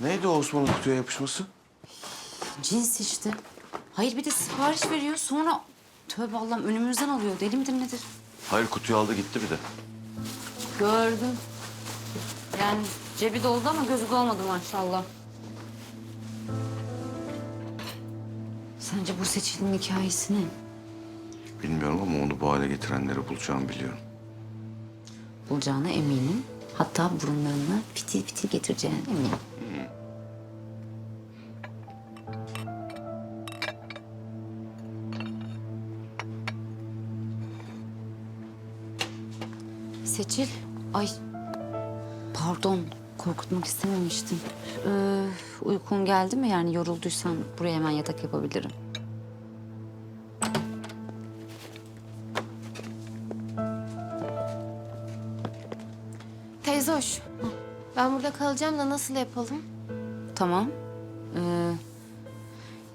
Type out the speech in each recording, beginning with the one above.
Neydi o Osman'ın kutuya yapışması? Cins işte. Hayır bir de sipariş veriyor sonra... Tövbe Allah'ım önümüzden alıyor. Deli midir nedir? Hayır kutuyu aldı gitti bir de. Gördüm. Yani cebi doldu ama gözü dolmadı maşallah. Sence bu seçilin hikayesi ne? Bilmiyorum ama onu bu hale getirenleri bulacağımı biliyorum. Bulacağına eminim. Hatta burunlarını fitil fitil getireceğine eminim. Seçil. Ay pardon korkutmak istememiştim. Ee, uykun geldi mi yani yorulduysan buraya hemen yatak yapabilirim. Kalacağım da nasıl yapalım? Tamam. Ee,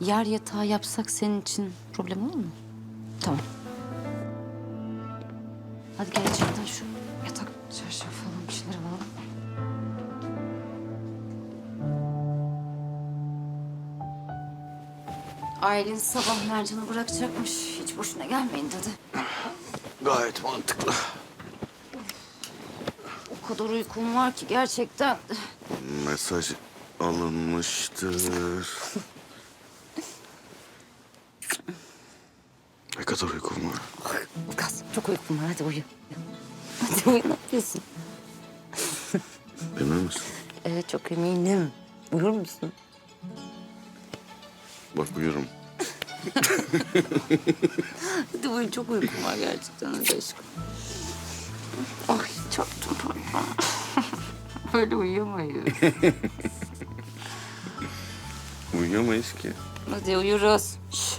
yer yatağı yapsak senin için problem olur mu? Tamam. Hadi gel içeriden şu yatak çarşaf falan bir şeyler alalım. Aylin sabah Mercan'ı bırakacakmış. Hiç boşuna gelmeyin dedi. Gayet mantıklı. O kadar uykum var ki gerçekten. Mesaj alınmıştır. ne kadar uykum var. Kız çok uykum var hadi uyu. Hadi uyu ne yapıyorsun? Emin misin? Evet çok eminim. Uyur musun? Bak uyurum. Hadi uyu çok uykum var gerçekten hadi aşkım. Ay çarptım pardon. Öyle uyuyamayız. Uyuyamayız ki. Hadi uyuruz. Şş.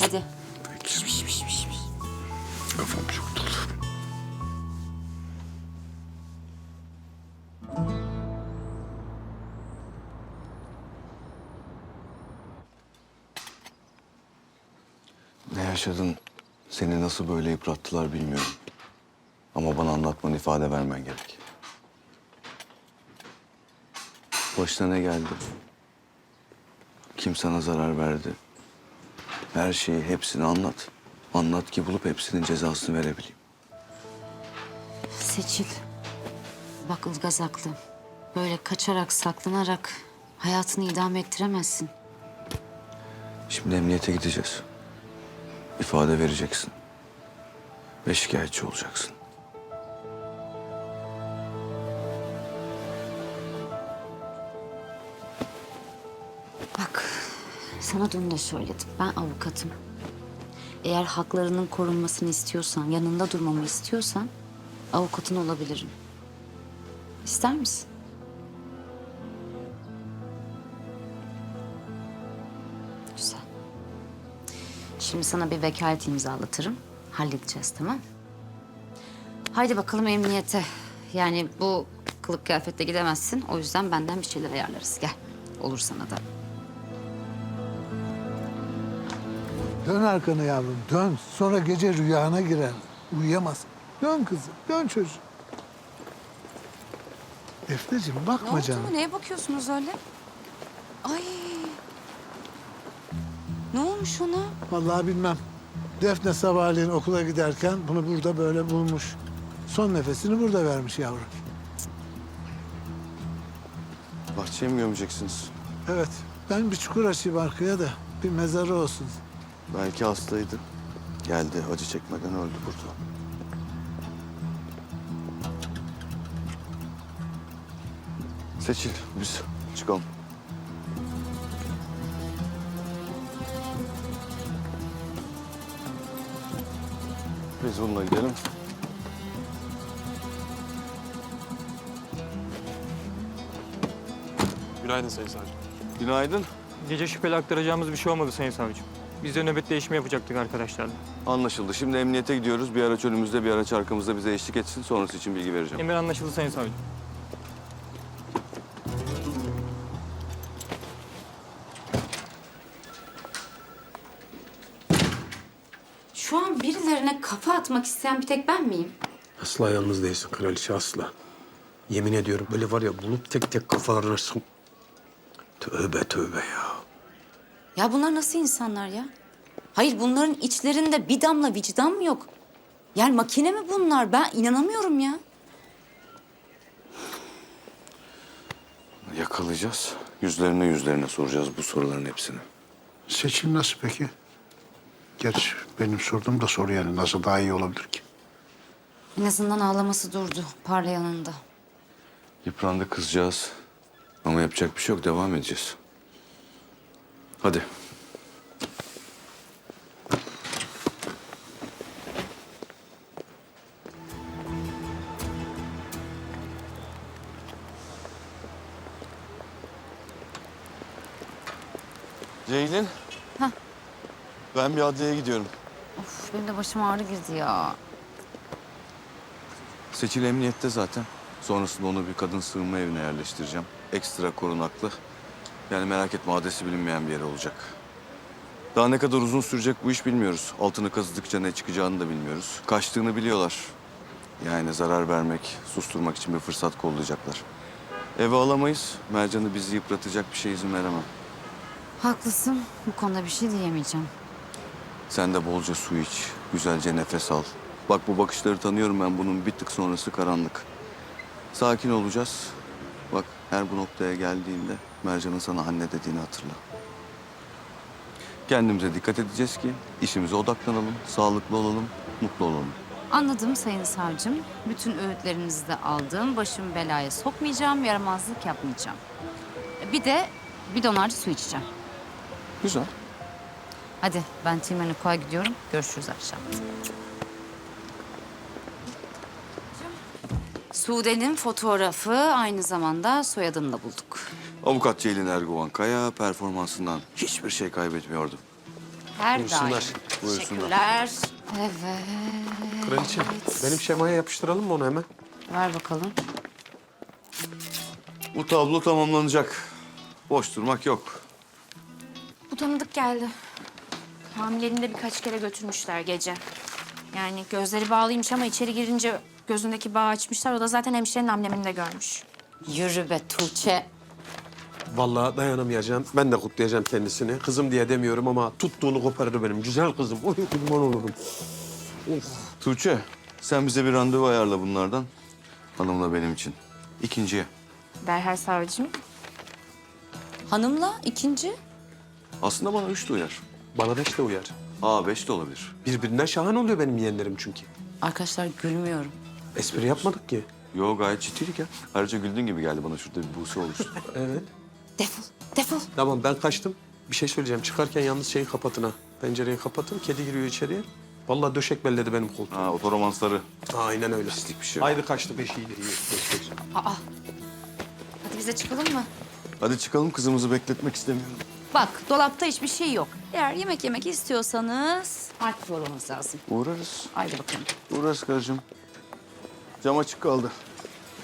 Hadi. Kafam çok dolu. Ne yaşadın? Seni nasıl böyle yıprattılar bilmiyorum. Ama bana anlatman, ifade vermen gerek. Başına ne geldi? Kim sana zarar verdi? Her şeyi, hepsini anlat. Anlat ki bulup hepsinin cezasını verebileyim. Seçil. Bak Ilgaz haklı. Böyle kaçarak, saklanarak hayatını idame ettiremezsin. Şimdi emniyete gideceğiz. İfade vereceksin. Ve şikayetçi olacaksın. Sana dün de söyledim. Ben avukatım. Eğer haklarının korunmasını istiyorsan, yanında durmamı istiyorsan... ...avukatın olabilirim. İster misin? Güzel. Şimdi sana bir vekalet imzalatırım. Halledeceğiz, tamam Haydi bakalım emniyete. Yani bu kılık kıyafetle gidemezsin. O yüzden benden bir şeyler ayarlarız. Gel. Olur sana da. Dön arkana yavrum, dön. Sonra gece rüyana girer. Uyuyamaz. Dön kızım, dön çocuğum. Defneciğim Ne bakma oldu? canım. Neye bakıyorsunuz öyle? Ay. Ne olmuş ona? Vallahi bilmem. Defne sabahleyin okula giderken bunu burada böyle bulmuş. Son nefesini burada vermiş yavrum. Bahçeye mi gömeceksiniz? Evet, ben bir çukur açayım arkaya da bir mezarı olsun. Belki hastaydı. Geldi acı çekmeden öldü burada. Seçil biz çıkalım. Biz bununla gidelim. Günaydın Sayın Savcım. Günaydın. Gece şüpheli aktaracağımız bir şey olmadı Sayın Savcım. Biz de nöbet değişimi yapacaktık arkadaşlarla. Anlaşıldı. Şimdi emniyete gidiyoruz. Bir araç önümüzde, bir araç arkamızda bize eşlik etsin. Sonrası için bilgi vereceğim. Emir anlaşıldı Sayın Savcım. Şu an birilerine kafa atmak isteyen bir tek ben miyim? Asla yalnız değilsin kraliçe asla. Yemin ediyorum böyle var ya bulup tek tek kafalarına sok... Tövbe tövbe ya. Ya bunlar nasıl insanlar ya? Hayır bunların içlerinde bir damla vicdan mı yok? Yani makine mi bunlar? Ben inanamıyorum ya. Yakalayacağız. Yüzlerine yüzlerine soracağız bu soruların hepsini. Seçim nasıl peki? Gerçi benim sorduğum da soru yani nasıl daha iyi olabilir ki? En azından ağlaması durdu parlayanında. Yıprandı kızcağız. Ama yapacak bir şey yok. Devam edeceğiz. Hadi. Ceylin. Hah. Ben bir adliyeye gidiyorum. Of benim de başım ağrı girdi ya. Seçil emniyette zaten. Sonrasında onu bir kadın sığınma evine yerleştireceğim. Ekstra korunaklı. Yani merak etme adresi bilinmeyen bir yer olacak. Daha ne kadar uzun sürecek bu iş bilmiyoruz. Altını kazıdıkça ne çıkacağını da bilmiyoruz. Kaçtığını biliyorlar. Yani zarar vermek, susturmak için bir fırsat kollayacaklar. Eve alamayız. Mercan'ı bizi yıpratacak bir şey izin veremem. Haklısın. Bu konuda bir şey diyemeyeceğim. Sen de bolca su iç. Güzelce nefes al. Bak bu bakışları tanıyorum ben. Bunun bir tık sonrası karanlık. Sakin olacağız. Bak her bu noktaya geldiğinde Mercan'ın sana anne dediğini hatırla. Kendimize dikkat edeceğiz ki işimize odaklanalım, sağlıklı olalım, mutlu olalım. Anladım sayın savcım. Bütün öğütlerinizi de aldım. Başımı belaya sokmayacağım, yaramazlık yapmayacağım. Bir de bidonlarca su içeceğim. Güzel. Hadi ben Timeniko'ya gidiyorum. Görüşürüz akşam. Sude'nin fotoğrafı aynı zamanda soyadını da bulduk. Avukat Ceylin Erguvan Kaya performansından hiçbir şey kaybetmiyordu. Her Buyursunlar. daim. Buyursunlar. Teşekkürler. Evet. Kraliçem, benim şemaya yapıştıralım mı onu hemen? Ver bakalım. Bu tablo tamamlanacak. Boş durmak yok. Bu tanıdık geldi. Hamileliğinde birkaç kere götürmüşler gece. Yani gözleri bağlıymış ama içeri girince gözündeki bağı açmışlar. O da zaten hemşirenin amblemini de görmüş. Yürü be Tuğçe. Vallahi dayanamayacağım. Ben de kutlayacağım kendisini. Kızım diye demiyorum ama tuttuğunu kopardı benim. Güzel kızım. Oy kurban olurum. Tuğçe, sen bize bir randevu ayarla bunlardan. Hanımla benim için. İkinciye. Derhal savcım. Hanımla ikinci. Aslında bana üç de uyar. Bana beş de uyar. Aa beş de olabilir. Birbirinden şahane oluyor benim yeğenlerim çünkü. Arkadaşlar gülmüyorum. Espri yapmadık ki. Yo gayet ciddiydik ya. Ayrıca güldüğün gibi geldi bana şurada bir buse oluştu. Evet. Defol, defol. Tamam ben kaçtım. Bir şey söyleyeceğim. Çıkarken yalnız şeyi kapatın ha. Pencereyi kapatın. Kedi giriyor içeriye. Vallahi döşek belledi benim koltuğum. ha otoromansları. Aynen öyle. Pislik bir şey. Haydi kaçtı beşiğiyle. iyi. Geç, geç. Aa. Hadi bize çıkalım mı? Hadi çıkalım kızımızı bekletmek istemiyorum. Bak dolapta hiçbir şey yok. Eğer yemek yemek istiyorsanız aktif olmamız lazım. Uğrarız. Haydi bakalım. Uğrarız karıcığım. Cam açık kaldı.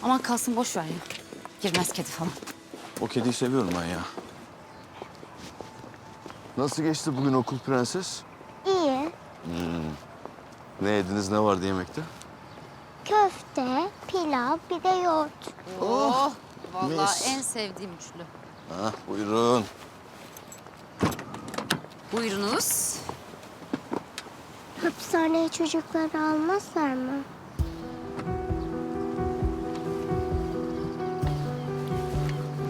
Aman kalsın boş ver ya. Girmez kedi falan. O kediyi seviyorum ben ya. Nasıl geçti bugün okul prenses? İyi. Ne yediniz ne vardı yemekte? Köfte, pilav, bir de yoğurt. Oh, vallahi mis. en sevdiğim üçlü. Ha buyurun. Buyurunuz. Hapishaneye çocukları almazlar mı?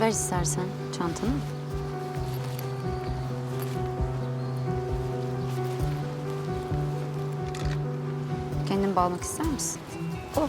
Ver istersen çantanı. Kendin bağlamak ister misin? Olur.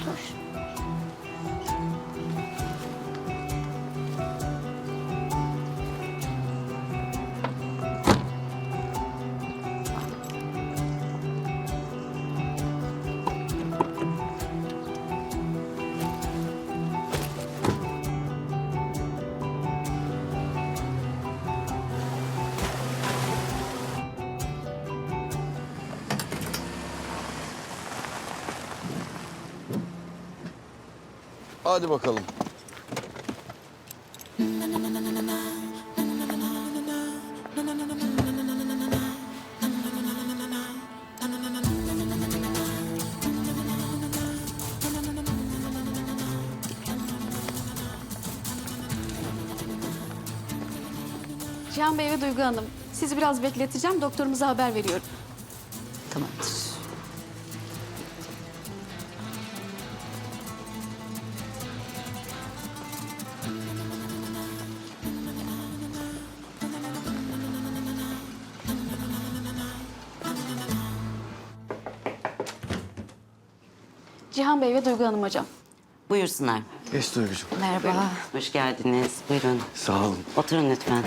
Hadi bakalım. Cihan Bey ve Duygu Hanım. Sizi biraz bekleteceğim. Doktorumuza haber veriyorum. Tamamdır. Cihan Bey ve Duygu Hanım hocam. Buyursunlar. Geç Duygucuğum. Merhaba. Hoş geldiniz. Buyurun. Sağ olun. Oturun lütfen.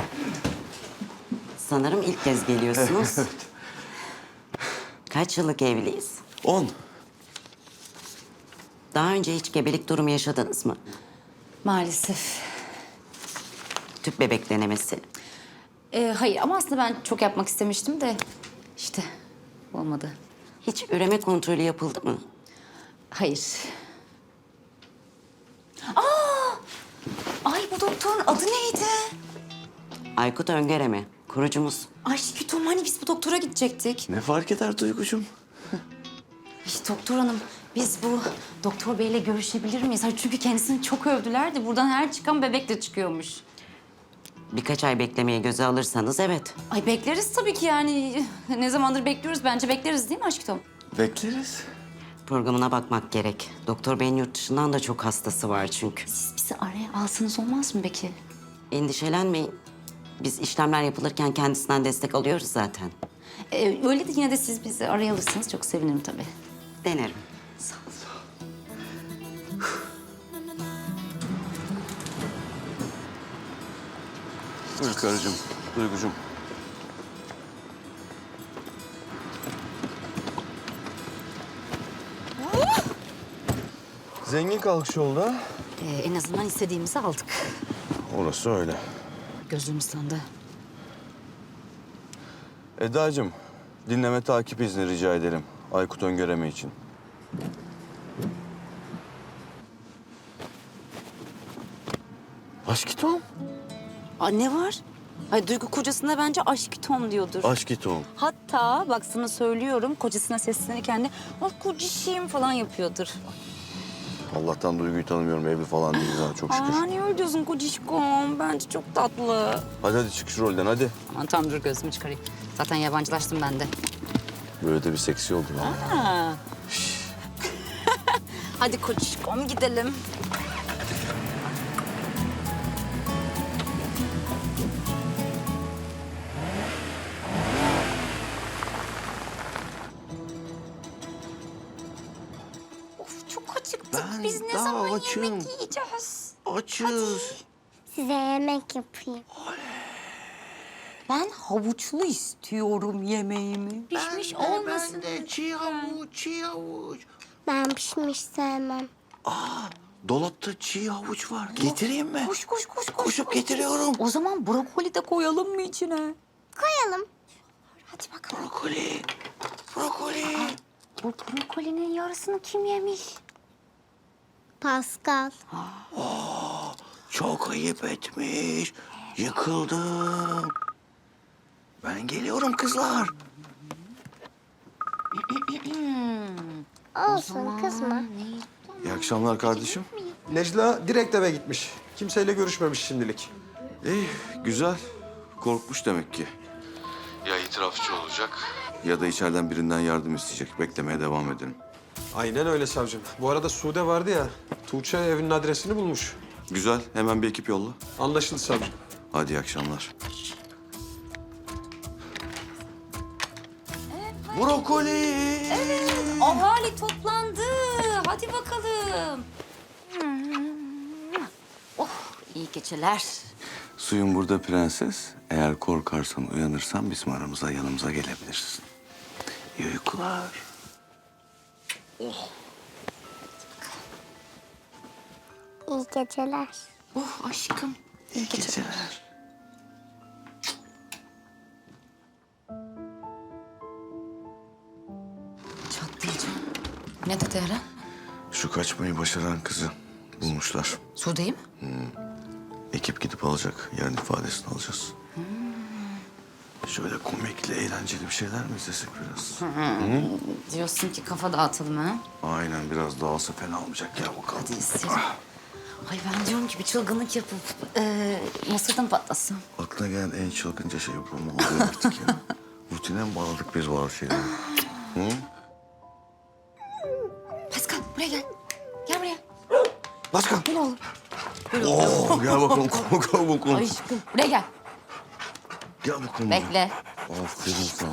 Sanırım ilk kez geliyorsunuz. Kaç yıllık evliyiz? 10. Daha önce hiç gebelik durumu yaşadınız mı? Maalesef. Tüp bebek denemesi. Ee, hayır ama aslında ben çok yapmak istemiştim de işte olmadı. Hiç üreme kontrolü yapıldı mı? Hayır. Aa! Ay bu doktorun adı neydi? Aykut Öngöreme, kurucumuz. Aşkı Tom hani biz bu doktora gidecektik. Ne fark eder Duygucuğum? İşte doktor hanım biz bu doktor beyle görüşebilir miyiz? Hayır, çünkü kendisini çok övdüler de buradan her çıkan bebekle çıkıyormuş. Birkaç ay beklemeyi göze alırsanız evet. Ay bekleriz tabii ki yani. Ne zamandır bekliyoruz bence bekleriz değil mi Aşkı Tom? Bekleriz. Programına bakmak gerek. Doktor Bey'in yurt dışından da çok hastası var çünkü. Siz bizi araya alsanız olmaz mı peki? Endişelenmeyin. Biz işlemler yapılırken kendisinden destek alıyoruz zaten. Ee, öyle de yine de siz bizi araya alırsanız çok sevinirim tabii. Denerim. Sağ olun. Buyur karıcığım. Duygucuğum. Zengin kalkışı oldu ha? Ee, en azından istediğimizi aldık. Orası öyle. Gözüm ıslandı. Eda'cığım, dinleme takip izni rica ederim. Aykut Öngöreme için. Aşk Tom. Aa, ne var? Ay Duygu kocasına bence aşk Tom diyordur. Aşk Tom. Hatta bak sana söylüyorum kocasına seslenirken de ah kocişim falan yapıyordur. Allah'tan Duygu'yu tanımıyorum. Evli falan değiliz ha çok şükür. Aa niye öyle diyorsun kocişkom? Bence çok tatlı. Hadi hadi çık şu rolden hadi. Aman tamam dur gözümü çıkarayım. Zaten yabancılaştım ben de. Böyle de bir seksi oldu lan. Ha. Hadi kocişkom gidelim. Ne zaman yemek yiyeceğiz? Açız. Size yemek yapayım. Ben havuçlu istiyorum yemeğimi. Pişmiş olmasın. çiğ havuç, çiğ havuç. Ben pişmiş sevmem. Dolapta çiğ havuç var. Getireyim mi? Koş koş koş koş. Koşup koş. getiriyorum. O zaman brokoli de koyalım mı içine? Koyalım. Hadi bakalım. Brokoli. Brokoli. Bu brokolinin yarısını kim yemiş? Pascal. Çok ayıp etmiş. Yıkıldım. Ben geliyorum kızlar. Olsun kızma. İyi akşamlar kardeşim. Necla direkt eve gitmiş. Kimseyle görüşmemiş şimdilik. İyi, güzel. Korkmuş demek ki. Ya itirafçı olacak ya da içeriden birinden yardım isteyecek. Beklemeye devam edelim. Aynen öyle savcım. Bu arada Sude vardı ya. Tuğçe evinin adresini bulmuş. Güzel, hemen bir ekip yolla. Anlaşıldı savcım. Hadi iyi akşamlar. Brokoli. Ahali toplandı. Hadi bakalım. Oh iyi geceler. Suyun burada prenses. Eğer korkarsan, uyanırsan bizim aramıza, yanımıza gelebilirsin. İyi uykular. İyi geceler. Oh aşkım. İyi geceler. Çatlayacağım. Ne dedi Eren? Şu kaçmayı başaran kızı bulmuşlar. Sude'yi mi? Ekip gidip alacak. Yarın ifadesini alacağız. Şöyle komikli, eğlenceli bir şeyler mi izlesek biraz? Diyorsun ki kafa dağıtalım ha? Aynen biraz dağılsa fena olmayacak. Gel bakalım. Hadi istedim. Ay ben diyorum ki bir çılgınlık yapıp e, Mısır'da mı patlasam? Aklına gelen en çılgınca şey bu mu oluyor artık ya? Rutine mi bağladık biz bazı şeyleri? Hı? Pascal buraya gel. Gel buraya. Başkan. Gel oğlum. Oo, gel bakalım konu konu bakalım. Aşkım buraya gel. Gel bakalım. Bekle. Aferin sana.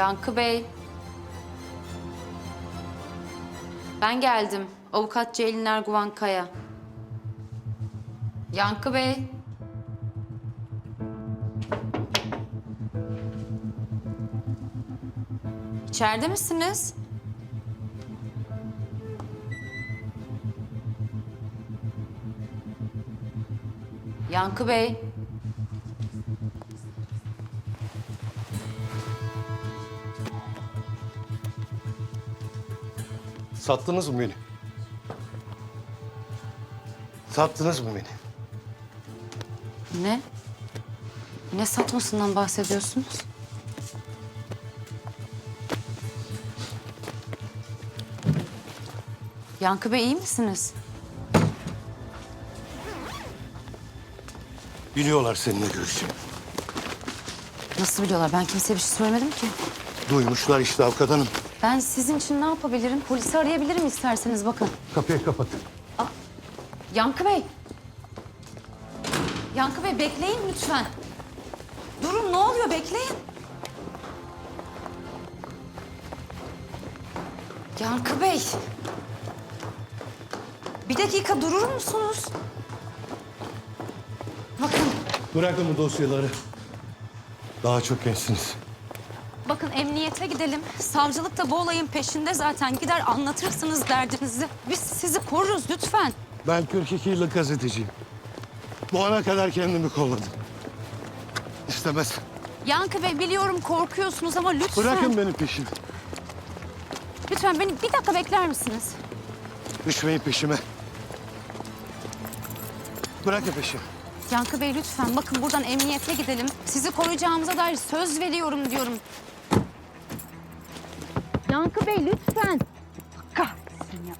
Yankı Bey. Ben geldim. Avukat Ceylin Erguvan Kaya. Yankı Bey. İçeride misiniz? Yankı Bey. Sattınız mı beni? Sattınız mı beni? Ne? Ne satmasından bahsediyorsunuz? Yankı Bey iyi misiniz? Biliyorlar seninle görüşeceğim. Nasıl biliyorlar? Ben kimseye bir şey söylemedim ki. Duymuşlar işte avukat hanım. Ben sizin için ne yapabilirim? Polisi arayabilirim isterseniz bakın. Kapıyı kapat. Yankı Bey. Yankı Bey bekleyin lütfen. Durun ne oluyor bekleyin. Yankı Bey. Bir dakika durur musunuz? Bakın, Bırakın bu dosyaları. Daha çok gençsiniz. Bakın emniyete gidelim. Savcılık da bu olayın peşinde zaten. Gider anlatırsınız derdinizi. Biz sizi koruruz lütfen. Ben 42 yıllık gazeteciyim. Bu ana kadar kendimi kolladım. İstemez. Yankı Bey biliyorum korkuyorsunuz ama lütfen. Bırakın beni peşime. Lütfen beni bir dakika bekler misiniz? Düşmeyin peşime. Bırakın peşimi. Yankı Bey lütfen bakın buradan emniyete gidelim. Sizi koruyacağımıza dair söz veriyorum diyorum. Yankı Bey lütfen. Kahretsin ya.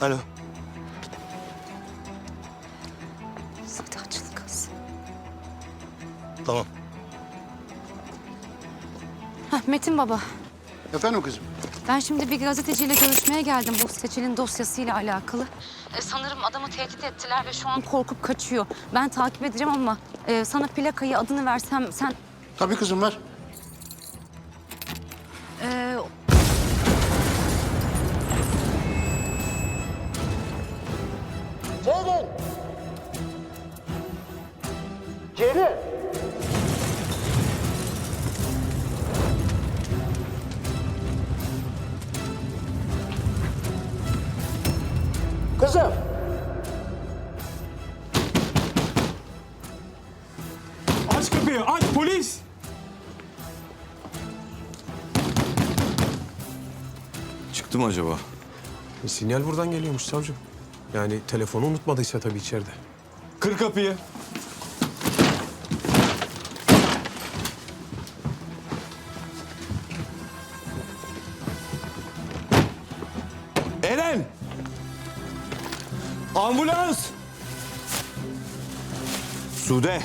Alo. Zaten açıldı kız. Tamam. Heh, Metin Baba. Efendim kızım? Ben şimdi bir gazeteciyle görüşmeye geldim bu seçilin dosyasıyla alakalı. E, sanırım adamı tehdit ettiler ve şu an korkup kaçıyor. Ben takip edeceğim ama e, sana plakayı adını versem sen... Tabii kızım ver. Arıyor. Aç polis. Çıktı mı acaba? E, sinyal buradan geliyormuş savcım. Yani telefonu unutmadıysa tabii içeride. Kır kapıyı. Eren! Ambulans! Sude,